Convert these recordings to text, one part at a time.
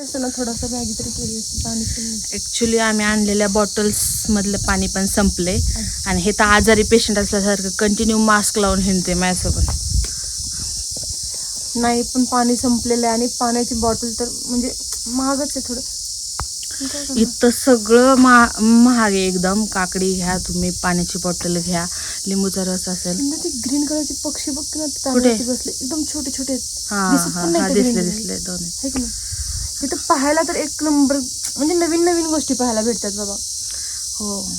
असतं ना थोडासा मॅगी तरी केली असते पाणी पिऊन. ॲक्च्युली आम्ही आणलेल्या बॉटल्समधलं पाणी पण संपले आणि हे तर आजारी पेशंट असल्यासारखं कंटिन्यू मास्क लावून हिंडते माझ्यासोबत. नाही पण पाणी संपलेलं आहे आणि पाण्याची बॉटल तर म्हणजे महागच आहे थोडं? इथं सगळं महा महाग आहे एकदम. काकडी घ्या तुम्ही पाण्याची बॉटल घ्या. लिंबूचा रस असेल. ना ते ग्रीन कलरचे पक्षी बघ ना बसले. एकदम छोटे छोटे आहेत. हा दिसत हा पण नाही हा ते दिसले green. दिसले दोन आहेत. है की नाही? तिथं पाहायला तर एक नंबर म्हणजे नवीन नवीन गोष्टी पाहायला भेटतात बाबा. हो.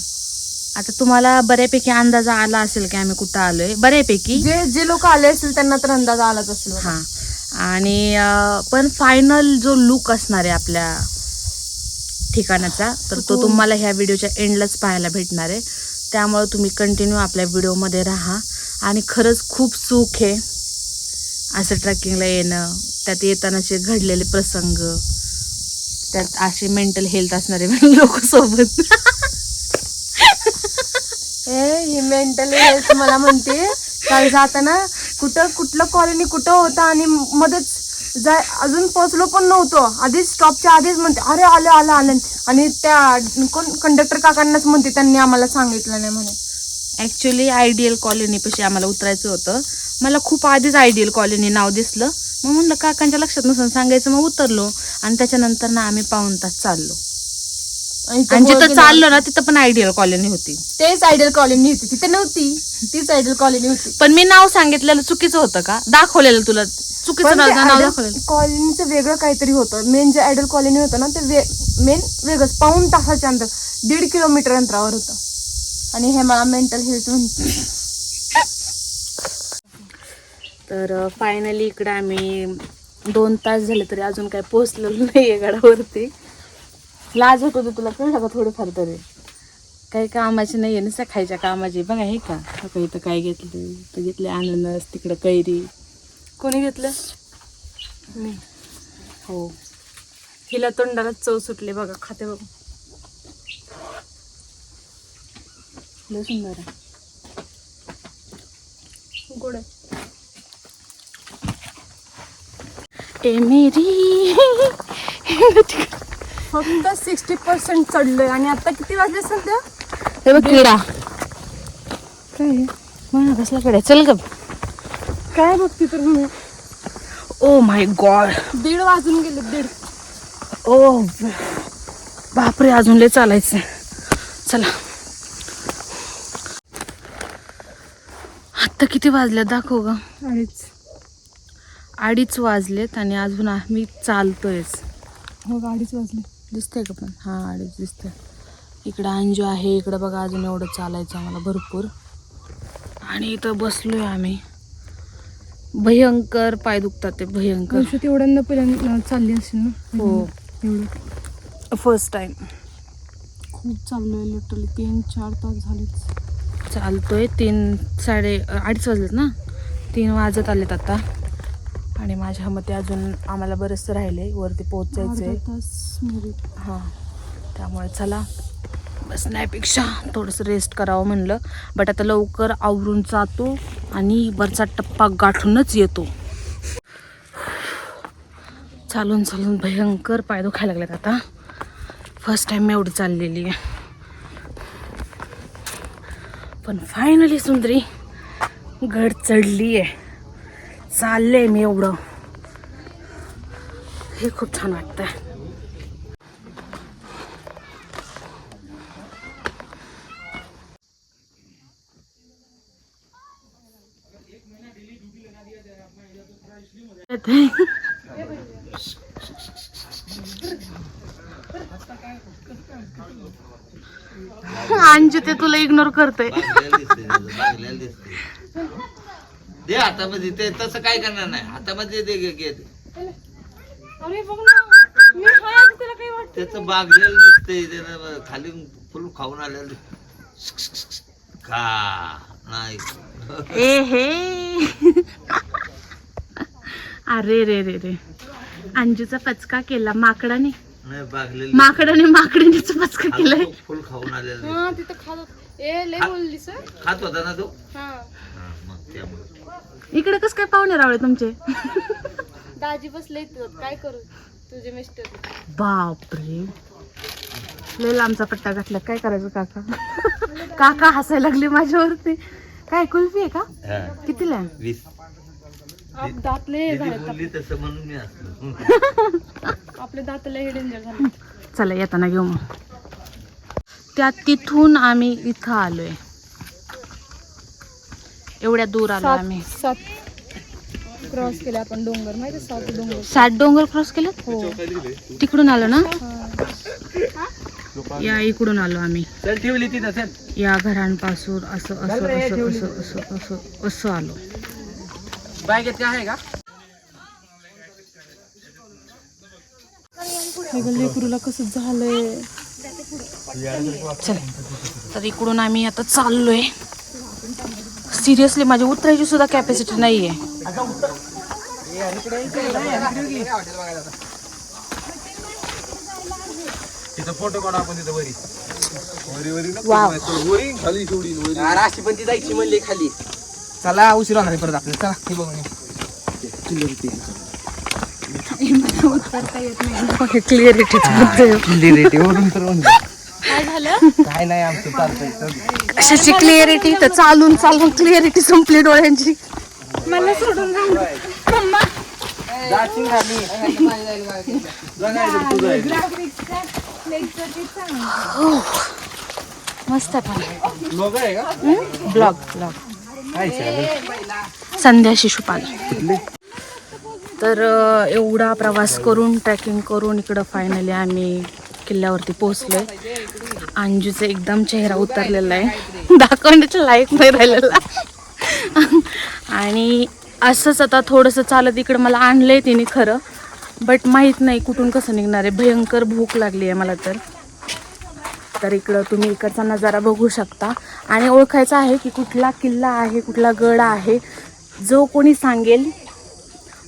आता तुम्हाला बऱ्यापैकी अंदाज आला असेल की आम्ही कुठं आलोय. बऱ्यापैकी. जे जे लोक आले असतील त्यांना तर अंदाज आलाच असेल बाबा. हा. आणि अं, पण फायनल जो लुक असणार आहे आपल्या ठिकाणाचा तर तो हो. तुम्हाला ह्या व्हिडिओच्या एंडलाच पाहायला भेटणार आहे. त्यामुळे तुम्ही कंटिन्यू आपल्या व्हिडिओमध्ये राहा. आणि खरंच खूप सुख आहे. असं ट्रेकिंगला येणं त्यात येतानाचे घडलेले प्रसंग त्यात असे मेंटल हेल्थ असणारे लोक सोबत. ए ही मेंटल हेल्थ मला म्हणते काल जाताना कुठं कुठलं कॉलनी कुठं होतं आणि मध्येच जाय अजून पोहोचलो पण नव्हतो. आधीच स्टॉपच्या आधीच म्हणते अरे आलं आलं आलं. आणि त्या कोण कंडक्टर काकांनाच म्हणते त्यांनी आम्हाला सांगितलं नाही म्हणे ॲक्च्युली आयडियल कॉलनीपाशी आम्हाला उतरायचं होतं. मला खूप आधीच आयडियल कॉलनी नाव दिसलं. मग म्हणलं काकांच्या लक्षात नसून सांगायचं. मग उतरलो आणि त्याच्यानंतर ना आम्ही पाऊन तास चाललो. आणि जिथं चाललो ना तिथं पण आयडियल कॉलनी होती. तेच आयडियल कॉलनी होती. तिथे नव्हती. तीच आयडियल कॉलनी होती. पण मी नाव सांगितलेलं चुकीचं होतं का? दाखवलेलं तुला. चुकीचं नाव नाव दाखवलेलं. कॉलनीचं वेगळं काहीतरी होतं. मेन जे आयडियल कॉलनी होतं ना ते मेन वेगळंच. पाऊन तासाच्या अंतर दीड किलोमीटर अंतरावर होतं. आणि हे मला मेंटल हेल्थ म्हणते. तर फायनली इकडं आम्ही दोन तास झाले तरी अजून काही पोहोचलेलो नाही आहे गडावरती. लाज होत होती तुला कळलं का थोडंफार तरी? काही कामाची नाही आहे ना खायच्या कामाची बघा हे का? हो इथं काय घेतलं तर घेतले अननस तिकडं कैरी. कोणी घेतलं? मी. हो. हिला तोंडाला चव सुटली बघा खाते बघा. लय सुंदर आहे. गोड आहे. ए मेरी. फक्त सिक्स्टी पर्सेंट चढलोय. आणि आता किती वाजले सध्या? हे बघ किडा काय? म्हणा कसला किडा. चल ग काय बघती तर मी ओ माय गॉड दीड वाजून गेले दीड. ओ बापरे अजून लय चालायचं. चला. आत्ता किती वाजले दाखव ग. अडीच अडीच वाजलेत आणि अजून आम्ही चालतोयच. हो अडीच वाजले? दिसतंय का पण? हां अडीच दिसतंय. इकडं अंजू आहे इकडं बघा अजून एवढं चालायचं आम्हाला भरपूर. आणि इथं बसलोय आम्ही. भयंकर पाय दुखतात ते भयंकर. तेवढ्यांदा पहिल्यांदा चालली असेल ना? हो. एवढं. फर्स्ट टाइम खूप चाललोय लिटरली तीन चार तास झालेच चालतोय तीन साडे अडीच वाजलेत ना? तीन वाजत आलेत आता. आणि माझ्या मते अजून आम्हाला बरंचसं राहिले वरती पोहोचायचं आहे. हां. त्यामुळे चला बसण्यापेक्षा थोडंसं रेस्ट करावं म्हणलं. बट आता लवकर आवरून जातो आणि वरचा टप्पा गाठूनच येतो. चालून चालून भयंकर पाय दुखायला लागलेत आता. फर्स्ट टाइम मी एवढी चाललेली आहे. पण फायनली सुंदरी गड चढली आहे चालले मी एवढं. हे खूप छान वाटतंय. अंजू ते तुला इग्नोर करते दे हातामध्ये ते तसं काय करणार नाही. हातामध्ये दे घे- घे अरे बघ ना मी हाय आता त्याला काही वाटत त्याचं बागलेलं दिसतंय त्यानं खाली फुल खाऊन आलेलं दिसतंय. खा नाही. ए हे. अरे रे रे रे. अंजूचा पचका केला माकडाने. नाही बागलेलं माकडाने माकडानेच पचका केलाय. फुल खाऊन आलेलं दिसतंय. हा तिथं खात होत. ए लय बोलली सर खात होता ना तो? हा. त्यामुळे. इकडे कस काय पाहुणे रावळे तुमचे? दाजी बसले काय करू? तुझे मिस्टर बापरे. लय लांबचा पट्टा घातला. काय करायचं काका? काका हसायला लागले माझ्यावरती. काय कुल्फी आहे का? कितीला? वीस. दातले दीदी बोलली तसं म्हणून मी असलो आपले दातले हे डेंजर झाले चला येताना घेऊ मग. त्या तिथून आम्ही इथं आलोय. एवढ्या दूर आलो आम्ही. सात क्रॉस केले आपण डोंगर माहिती आहे? सात डोंगर? सात डोंगर क्रॉस केलं हो. तिकडून आलो ना? हा. या इकडून आलो आम्ही. चल ठेवली या घरांपासून असं असं असं असं असं असं असं आलो. बाय काय आहे का? लेकरूला कसं झालंय? चल तर इकडून आम्ही आता चाललोय. सिरियसली माझी उतरायची सुद्धा कॅपॅसिटी नाहीये. तिथं फोटो काढू आपण तिथं वरी. वाव राशी पण ती जायची म्हणली खाली. चला उशीर होणार आहे परत आपल्याला. चला हे बघून. क्लिअरिटी वरून. काय नाही आमचं चालतंय. कशाची क्लिअरिटी तर चालून चालून क्लिअरिटी संपली डोळ्यांची. मला सोडून राहू मम्मा. जाशील खाली. मस्त पण लोक आहे का ब्लॉग ब्लॉग काय चालेल संध्या शिशुपाल. तर अ, एवढा प्रवास करून ट्रॅकिंग करून इकडं फायनली आम्ही किल्ल्यावरती पोहोचलोय. अंजूचा एकदम चेहरा उतरलेला आहे. दाखवण्याच्या लायक नाही राहिलेला. आणि असंच आता थोडंसं चालत इकडं मला आणलंय तिने खरं. बट माहीत नाही कुठून कसं निघणार आहे. भयंकर भूक लागली आहे मला तर. तर इकडं तुम्ही इकडचा नजारा बघू शकता. आणि ओळखायचा आहे की कुठला किल्ला आहे कुठला गड आहे. जो कोणी सांगेल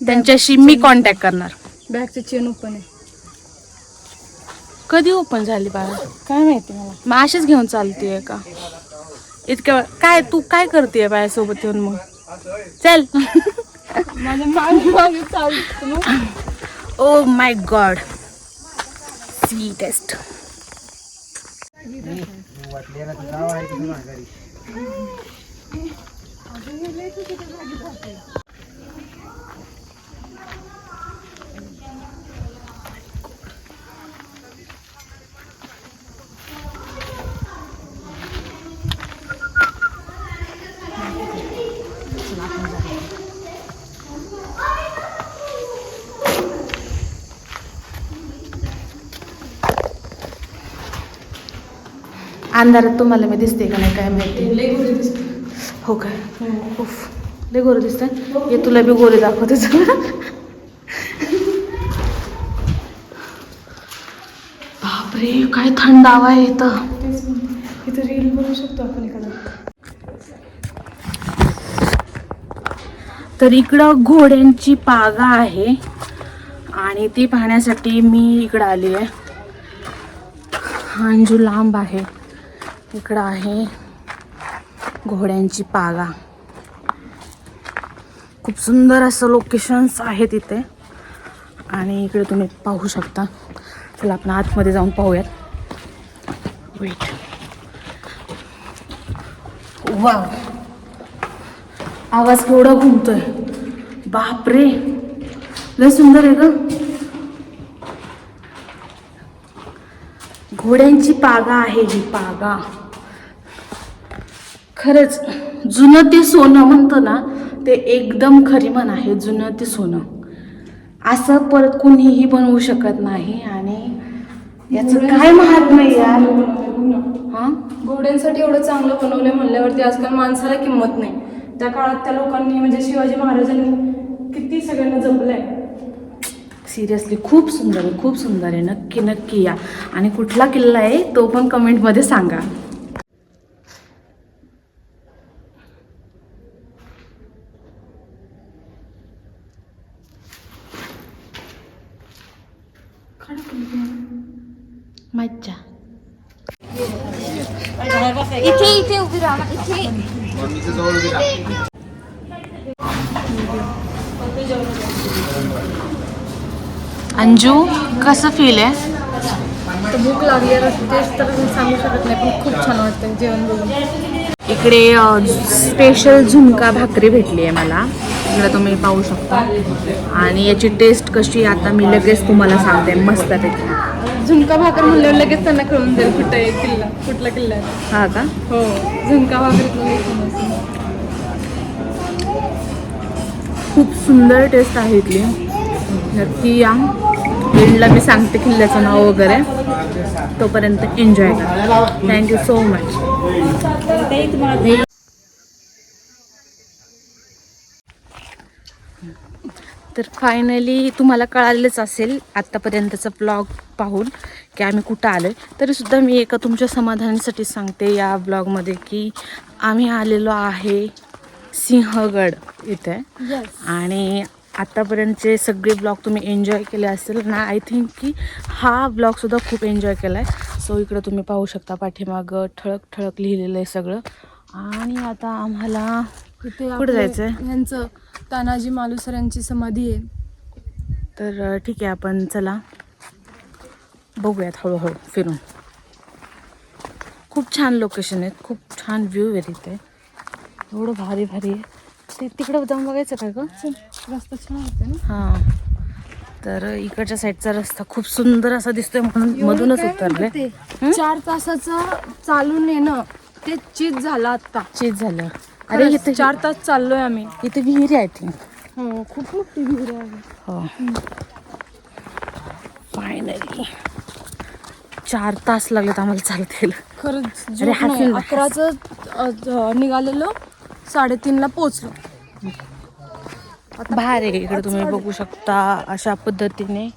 त्यांच्याशी मी कॉन्टॅक्ट करणार. बॅगचे चेन ओपन आहे. कधी ओपन झाली बाळा? काय माहिती मला? मग अशीच घेऊन चालतीये का? इतक्या वेळ काय तू काय करतेय बायासोबत येऊन मग? चल. माझ्या मागे मागे ओ माय गॉड स्वीटेस्ट अंधारात तुम्हाला मी दिसते का नाही काय माहिती? हो काय उफ लय गोरे दिसतात. हे तुला बी गोरे दाखवते चला. बापरे काय थंड हवा आहे इथं. इथं रील बनवू शकतो आपण. तर इकडं घोड्यांची पागा आहे. आणि ती पाहण्यासाठी मी इकडं आली आहे. अंजू लांब आहे इकडं आहे घोड्यांची पागा. खूप सुंदर असं लोकेशन्स आहे तिथे. आणि इकडे तुम्ही पाहू शकता. चला आपण आतमध्ये जाऊन पाहूयात. वेट वाव आवाज केवढा घुमतोय. बापरे. लय सुंदर आहे ग. घोड्यांची पागा आहे ही पागा. खरंच जुनं ते सोनं म्हणतो ना ते एकदम खरी म्हण आहे जुनं ते सोनं. असं परत कुणीही बनवू शकत नाही आणि याचं काय महात्म्य आहे यार. हा? घोड्यांसाठी एवढं चांगलं बनवलंय म्हणल्यावरती आजकाल माणसाला किंमत नाही. त्या काळात त्या लोकांनी म्हणजे शिवाजी महाराजांनी किती सगळ्यांना जपलंय सिरियसली खूप सुंदर आहे खूप सुंदर आहे. नक्की नक्की या. आणि कुठला किल्ला आहे तो पण कमेंटमध्ये सांगा. मज्जा इथे इथे उभी राहा. इथे. अंजू कसं फील आहे? तर भूक लागली आहे तेच तर मी सांगू शकत नाही पण खूप छान वाटतं जेवण बघून इकडे स्पेशल झुणका भाकरी भेटली आहे मला. इकडे तुम्ही पाहू शकता. आणि याची टेस्ट कशी आता मी लगेच तुम्हाला सांगते. मस्तपैकी झुणका भाकर म्हणल्यावर लगेच त्यांना कळून जाईल कुठं आहे किल्ला कुठला किल्ला आहे. हा का? हो झुणका आहे. खूप सुंदर टेस्ट आहे इथली. नक्की या. एंडला मी सांगते किल्ल्याचं नाव वगैरे. तोपर्यंत एन्जॉय करा. थँक्यू सो मच तर फायनली तुम्हाला कळालेच असेल आत्तापर्यंतचा ब्लॉग पाहून की आम्ही कुठं आलो आहे तरीसुद्धा मी एका तुमच्या समाधानासाठी सांगते या ब्लॉगमध्ये की आम्ही आलेलो आहे सिंहगड इथे. आणि आत्तापर्यंतचे सगळे ब्लॉग तुम्ही एन्जॉय केले असेल. ना आय थिंक की हा ब्लॉगसुद्धा खूप एन्जॉय केला आहे सो इकडं तुम्ही पाहू शकता पाठीमागं ठळक ठळक लिहिलेलं आहे सगळं. आणि आता आम्हाला कुठे आपले- जायचंय? यांचं तानाजी मालुसर यांची समाधी आहे. तर ठीक आहे आपण चला. बघूयात हळूहळू फिरून. खूप छान लोकेशन आहेत. खूप छान व्ह्यू आहे तिथे एवढं भारी भारी आहे. ते तिकडं जाऊन बघायचं काय गं? रस्ता छान होते ना? हां. तर इकडच्या साईडचा रस्ता खूप सुंदर असा दिसतोय म्हणून मधूनच उतरले? चार तासाचं चालून येणं ते चीज झालं आता चीज झालं. अरे इथे चार तास चाललोय आम्ही. इथे विहीर आहे थिंक हो खूप मोठी विहीर आहे. हो. फायनली चार तास लागलेत आम्हाला चालत यायला. खरंच अरे जोक नाही. हसून- अकराचं अ, ज- निघालेलो. साडेतीनला पोचलो बाहेर आहे इकडे तुम्ही बघू शकता अशा पद्धतीने.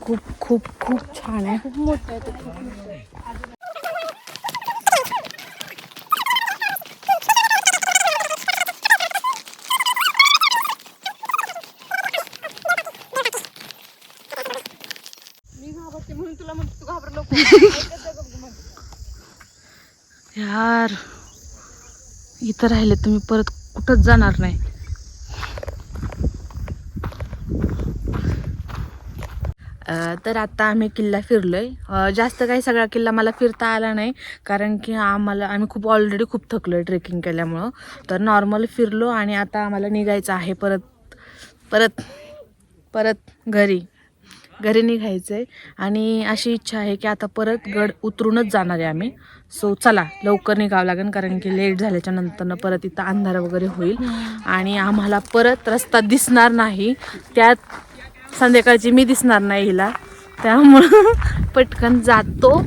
खूप खूप खूप छान आहे. खूप मोठं आहे ते खूप. मी घाबरते म्हणून तुला म्हणते तू घाबरलो यार इथं राहिले तुम्ही परत कुठंच जाणार नाही. तर आता आम्ही किल्ला फिरलोय. जास्त काही सगळा किल्ला मला फिरता आला नाही कारण की आम्हाला आम्ही खूप ऑलरेडी खूप थकलोय ट्रेकिंग केल्यामुळं. तर नॉर्मल फिरलो आणि आता आम्हाला निघायचं आहे परत परत परत घरी. घरी निघायचं आहे आणि अशी इच्छा आहे की आता परत गड उतरूनच जाणार आहे आम्ही. सो चला लवकर निघावं लागेल कारण की लेट झाल्याच्या नंतरनं परत इथं अंधार वगैरे होईल. आणि आम्हाला परत रस्ता दिसणार नाही. त्यात संध्याकाळची मी दिसणार नाही हिला. त्यामुळं पटकन जातो.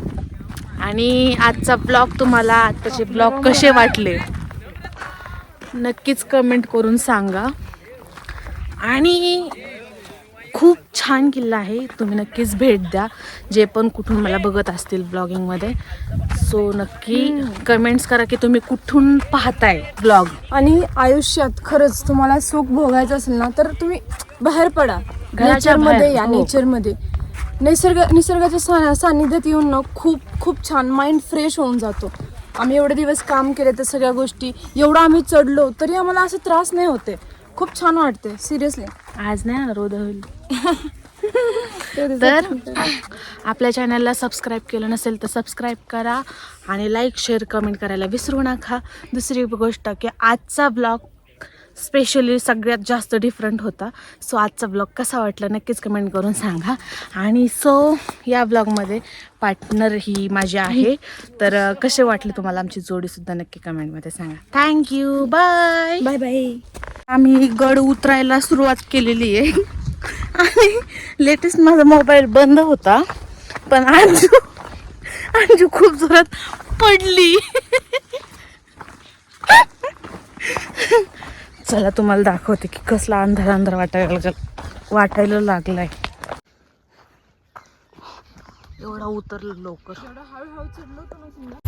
आणि आजचा ब्लॉग तुम्हाला आत्ताचे ब्लॉग कसे वाटले? नक्कीच कमेंट करून सांगा. आणि खूप छान किल्ला आहे. तुम्ही नक्कीच भेट द्या. जे पण कुठून मला बघत असतील ब्लॉगिंगमध्ये सो नक्की कमेंट्स करा की तुम्ही कुठून पाहताय ब्लॉग आणि आयुष्यात खरंच तुम्हाला सुख भोगायचं असेल ना तर तुम्ही बाहेर पडा. घराच्या नेचरमध्ये बाहेर, या हो. नेचरमध्ये निसर्ग निसर्गाच्या सा सानिध्यात येऊन ना खूप खूप छान माइंड फ्रेश होऊन जातो. आम्ही एवढे दिवस काम केले तर सगळ्या गोष्टी. एवढं आम्ही चढलो तरी आम्हाला असं त्रास नाही होते खूप छान वाटते सिरियसली आज नाही ना रोद होईल. तर आपल्या चॅनलला सबस्क्राईब केलं नसेल तर सबस्क्राईब करा आणि लाईक शेअर कमेंट करायला विसरू नका. दुसरी गोष्ट की आजचा ब्लॉग स्पेशली सगळ्यात जास्त डिफरंट होता. सो आजचा ब्लॉग कसा वाटला नक्कीच कमेंट करून सांगा. आणि सो या ब्लॉगमध्ये पार्टनर ही माझी आहे. तर कसे वाटले तुम्हाला आमची जोडीसुद्धा नक्की कमेंटमध्ये सांगा. थँक्यू बाय बाय बाय आम्ही गड उतरायला सुरुवात केलेली आहे. आणि लेटेस्ट माझा मोबाईल बंद होता. पण अंजू अंजू खूप जोरात पडली. चला तुम्हाला दाखवते की कसला अंधार अंधार वाटायला वाटायला लागलाय. एवढा उतरलं लवकर. एवढा हळूहळू चढलो